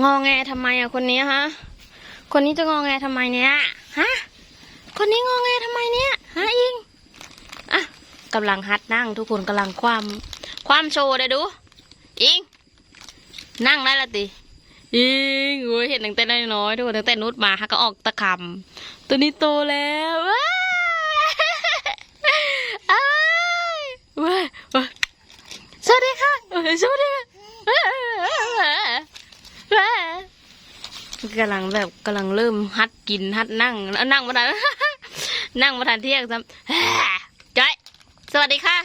งอแงทำไมอะคนนี้ฮะ คนนี้จะงอแงทำไมเนี่ย ฮะ คนนี้งอแงทำไมเนี่ย ฮะอิง อะกำลังฮัดนั่งทุกคนกำลังความ ความโชว์เด้อดู อิง นั่งได้ละติอิงโอ้ยเห็นตั้งแต่น้อยๆทุกคนตั้งแต่นุดมาฮะก็ออกตะคำตัวนี้โตแล้วว้าว้าว้าสวัสดีค่ะสวัสดีค่ะ กำลังแบบกำลังเริ่มฮัดกินฮัดนั่งแล้วนั่งมาทัน นั่งมาทันเที่ยงซ้ำจ้อยสวัสดีค่ะ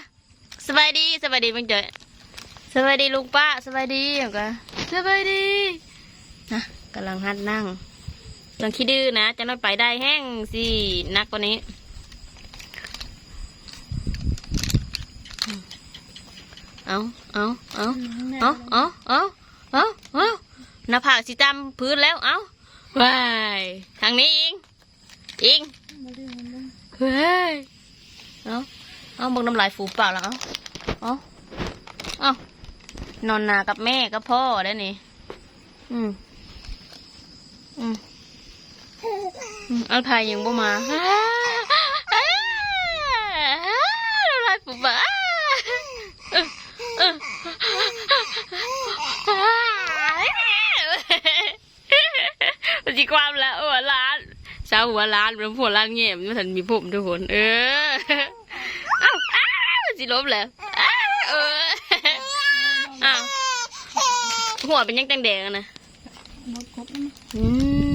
สบายดีสบายดีมึงจ้อยสบายดีลุงป้าสบายดีอย่างก็สบายดีนะกำลังฮัดนั่งกำลังคิดดื้อนะจะน้อยไปได้แห้งสินักกว่านี้เอาเอาเอาเอาเอาเอา หน้าผากสิจำพื้นแล้วเอาว้ายทางนี้อิงอิงเฮ้ยเอาเอาเบิ่งน้ำลายฟูเปล่าแล้วเอาเอาเอานอนนากับแม่กับพ่อได้นี่อืมอืมอืมเอาไทยยังบ่มาอ้า จีความแล้วหัวล้านสาวหัวล้านเป็นผัวล้านเงี้ยบมันมีผมทุกคน เอออา้าวสิลบมแล้วอ้าวเออหัวเป็นยังแดงๆนะอืม